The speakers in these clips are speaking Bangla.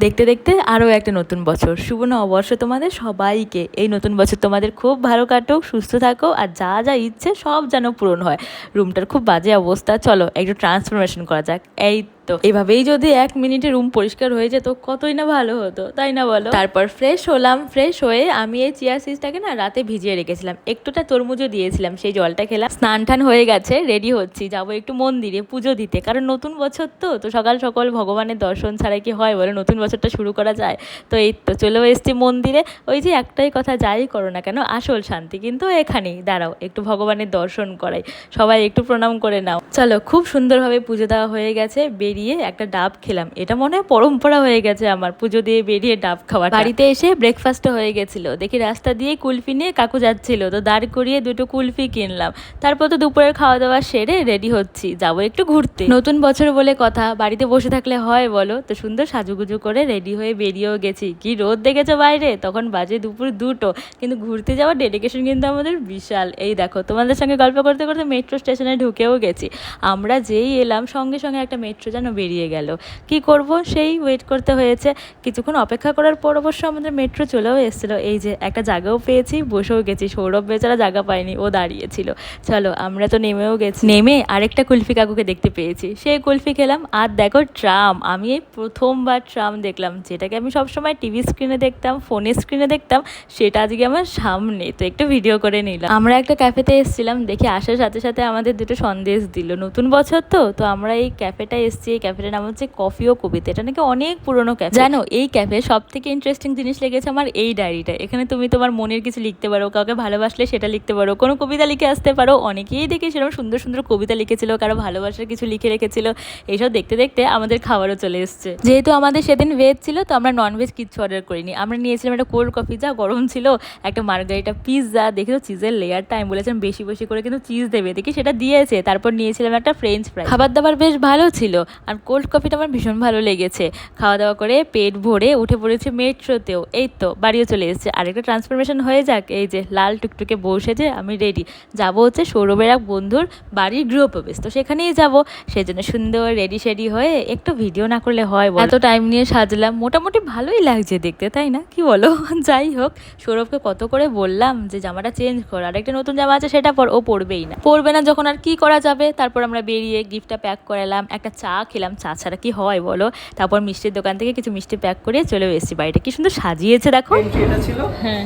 দেখতে দেখতে আরও একটা নতুন বছর। শুভ নববর্ষ তোমাদের সবাইকে। এই নতুন বছর তোমাদের খুব ভালো কাটুক, সুস্থ থাকো আর যা যা ইচ্ছে সব যেন পূরণ হয়। রুমটার খুব বাজে অবস্থা। চলো, একটু ট্রান্সফরমেশন করা যাক। এই তো এভাবেই যদি এক মিনিটে রুম পরিষ্কার হয়ে যেত, কতই না ভালো হতো, তাই না বলো? তারপর ফ্রেশ হলাম ফ্রেশ হয়ে আমি এই চিয়া সিজটাকে না রাতে ভিজিয়ে রেখেছিলাম। একটুটা তরমুজও দিয়েছিলাম, সেই জলটা খেলাম। স্নান টান হয়ে গেছে রেডি হচ্ছি। যাব একটু মন্দিরে পুজো দিতে। কারণ নতুন বছর তো তো সকাল সকাল ভগবানের দর্শন ছাড়া কি হয় বলে? নতুন বছরটা শুরু করা যায়। তো এই তো চলেও এসছি মন্দিরে। ওই যে একটাই কথা, যাই করো না কেন, আসল শান্তি কিন্তু এখানেই। দাঁড়াও, একটু ভগবানের দর্শন করাই। সবাই একটু প্রণাম করে নাও। চলো খুব সুন্দরভাবে পুজো দেওয়া হয়ে গেছে বেরিয়ে একটা ডাব খেলাম। এটা মনে হয় পরম্পরা হয়ে গেছে আমার পুজো দিয়ে বেরিয়ে ডাব খাওয়া বাড়িতে এসে ব্রেকফাস্টও হয়ে গেছিল। দেখি রাস্তা দিয়ে কুলফি নিয়ে কাকু যাচ্ছিল তো দাঁড় করিয়ে দুটো কুলফি কিনলাম। তারপর তো দুপুরের খাওয়া দাওয়া সেরে রেডি হচ্ছি। যাব একটু ঘুরতে। নতুন বছর বলে কথা বাড়িতে বসে থাকলে হয় বলো? তো সুন্দর সাজুগুজু করে রেডি হয়ে বেরিয়েও গেছি। কি রোদ দেখেছ বাইরে? তখন বাজে দুপুর দুটো। কিন্তু ঘুরতে যাওয়ার ডেডিকেশন কিন্তু আমাদের বিশাল। এই দেখো তোমাদের সঙ্গে গল্প করতে করতে মেট্রো স্টেশনে ঢুকেও গেছি। আমরা যেই এলাম, সঙ্গে সঙ্গে একটা মেট্রো যেন বেরিয়ে গেল। কি করব? সেই ওয়েট করতে হয়েছে। কিছুক্ষণ অপেক্ষা করার পর অবশ্য আমাদের মেট্রো চলেও এসেছিল। এই যে একটা জায়গাও পেয়েছি, বসেও গেছি। সৌরভ বেচারা জায়গা পায়নি, ও দাঁড়িয়েছিল। চলো, আমরা তো নেমেও গেছি। নেমে আরেকটা কুলফি কাকুকে দেখতে পেয়েছি। সেই কুলফি খেলাম। আর দেখো, ট্রাম। আমি এই প্রথমবার ট্রাম দেখলাম। যেটাকে আমি সবসময় টিভি স্ক্রিনে দেখতাম ফোনের স্ক্রিনে দেখতাম, সেটা আজকে আমার সামনে। তো একটু ভিডিও করে নিলাম। আমরা একটা ক্যাফেতে এসেছিলাম। দেখি, আসার সাথে সাথে আমাদের দুটো সন্দেশ দিল। নতুন বছর তো তো আমরা এই ক্যাফেটা এসেছি, এই ক্যাফেটার নাম হচ্ছে কফি ও কবিতা এটা নাকি অনেক পুরনো ক্যাফে জানো, এই ক্যাফে সব থেকে ইন্টারেস্টিং জিনিস লেগেছে আমার এই ডায়েরিটা এখানে তুমি তোমার মনের কিছু লিখতে পারো, কাউকে ভালোবাসলে সেটা লিখতে পারো, কোনো কবিতা লিখে আসতে পারো। অনেকেই দেখি সেরকম সুন্দর সুন্দর কবিতা লিখেছিল, কারও ভালোবাসার কিছু লিখে রেখেছিল। এইসব দেখতে দেখতে আমাদের খাবারও চলে এসছে। যেহেতু আমাদের সেদিন ভেজ ছিল, তো আমরা ননভেজ কিচ্ছু অর্ডার করিনি। আমরা নিয়েছিলাম একটা কোল্ড কফি যা গরম ছিল, একটা মার্গারিটা পিৎজা দেখে তো চিজের লেয়ারটা আমি বলেছিলাম বেশি বেশি করে কিন্তু চিজ দেবে। দেখি সেটা দিয়েছে, তারপর নিয়েছিলাম একটা ফ্রেঞ্চ ফ্রাই খাবার দাবার বেশ ভালো ছিল আর কোল্ড কফিটা আমার ভীষণ ভালো লেগেছে। খাওয়া দাওয়া করে পেট ভরে উঠে পড়েছে মেট্রোতেও। এই তো বাড়িও চলে এসেছে। আরেকটা ট্রান্সফরমেশন হয়ে যাক এই যে লাল টুকটুকে বসে যে আমি রেডি যাব হচ্ছে সৌরভের এক বন্ধুর বাড়ির গৃহপ্রবেশ। তো সেখানেই যাব। সেই জন্য সুন্দর রেডি শেডি হয়ে একটু ভিডিও না করলে হয় বলো? এত টাইম নিয়ে সাজলাম। মোটামুটি ভালোই লাগছে দেখতে তাই না? কি বলো? যাই হোক সৌরভকে কত করে বললাম যে জামাটা চেঞ্জ কর। আর একটা নতুন জামা আছে সেটা পর। ও পরবেই না। পরবে না যখন আর কি করা যাবে? তারপর আমরা বেরিয়ে গিফটটা প্যাক করালাম একটা চা খেলাম। চা ছাড়া কি হয় বলো? তারপর মিষ্টির দোকান থেকে কিছু মিষ্টি প্যাক করে চলে এসেছি বাড়িটা কি সুন্দর সাজিয়েছে দেখো। এটা ছিল? হ্যাঁ।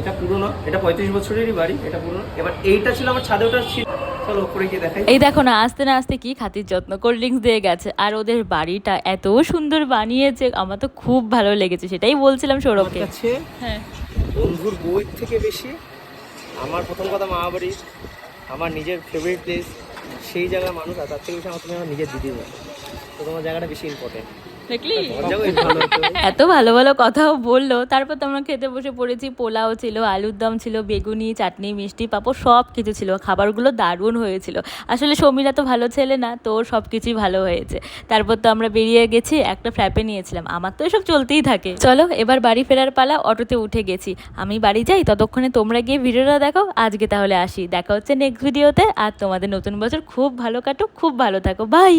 এটা পুরনো এটা পঁয়ত্রিশ বছরেরই বাড়ি এটা পুরনো। এবার এইটা ছিল আমার ছাদে ওটা ছিল। এই দেখো না আস্তে না আস্তে কি খাতির যত্ন কোল্ড ড্রিঙ্কস দিয়ে গেছে। আর ওদের বাড়িটা এত সুন্দর বানিয়েছে আমার তো খুব ভালো লেগেছে সেটাই বলছিলাম সৌরভকে। হ্যাঁ। বন্ধুর বই থেকে বেশি আমার প্রথম কথা মা বাড়ি আমার নিজের ফেভারিট প্লেস সেই জায়গার মানুষ আর তার থেকে বেশি আমার তুমি আমার নিজের দিদি তো তোমার জায়গাটা বেশি ইম্পর্টেন্ট দেখলি এত ভালো ভালো কথাও বলল। তারপর তো আমরা খেতে বসে পড়েছি পোলাও ছিল আলুর দম ছিল বেগুনি চাটনি মিষ্টি পাঁপড় সব কিছু ছিল। খাবারগুলো দারুণ হয়েছিল। আসলে সমীরা তো ভালো ছেলে না তো সব কিছুই ভালো হয়েছে। তারপর তো আমরা বেরিয়ে গেছি একটা ফ্র্যাপে নিয়েছিলাম। আমার তো এসব চলতেই থাকে। চলো এবার বাড়ি ফেরার পালা অটোতে উঠে গেছি। আমি বাড়ি যাই ততক্ষণে তোমরা গিয়ে ভিডিওটা দেখো। আজকে তাহলে আসি। দেখা হচ্ছে নেক্সট ভিডিওতে আর তোমাদের নতুন বছর খুব ভালো কাটুক খুব ভালো থাকো। বাই